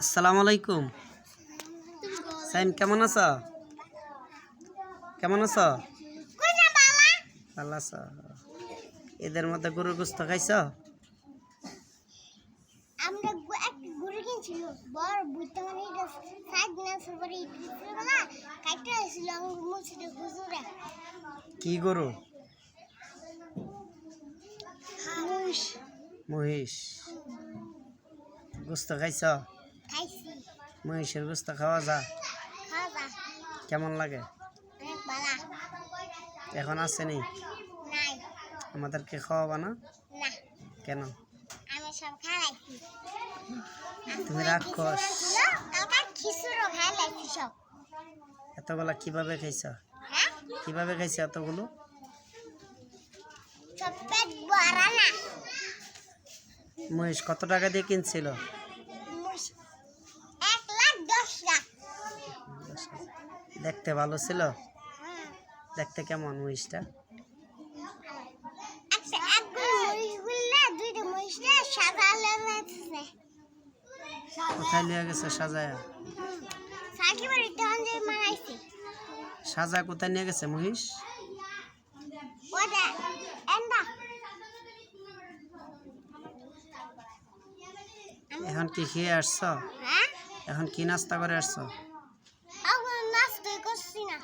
আসসালামু আলাইকুম। সাইম কেমন আছো? কেমন আছো? ভালো আছো। এদের মধ্যে গরুর গুস্ত খাইছ? মানে কি গরু? মহিষ। গুস্ত খাইছি? মহিষের গুস্ত খাওয়া যা। কেমন লাগে? এখন আসেনি আমাদেরকে খাওয়াবা না? কেন? তুমি রাক্ষস। সব। এতগুলা কীভাবে খাইছ? হ্যাঁ? কীভাবে খাইছ এতগুলো? মহিষ কত টাকা দিয়ে কিনছিল? দেখতে ভালো ছিল? দেখতে কেমন মহিষটা? যাচ্ছে কোথায় নিয়ে গেছে সাজায়া? সাজা কোথায় নিয়ে গেছে মহিষ? এখন কি খেয়ে আসছ? হ্যাঁ? এখন কি নাস্তা করে আসছ? করছি না।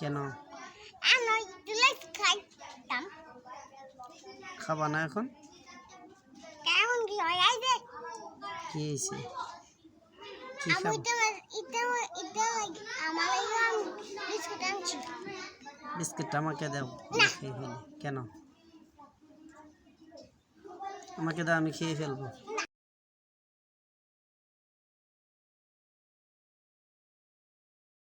কেন? আমি একটু লাইট খাইতাম। খাবা না এখন? কেমন কি হয়? এই যে কি হয়েছে? কি আমি খাব? এটা এটা এটা আমার আমি বিস্কুট আনছি। বিস্কিট আমাকে দাও আমি খেয়ে ফেলি। কেন? আমাকে দাও আমি খেয়ে ফেলব।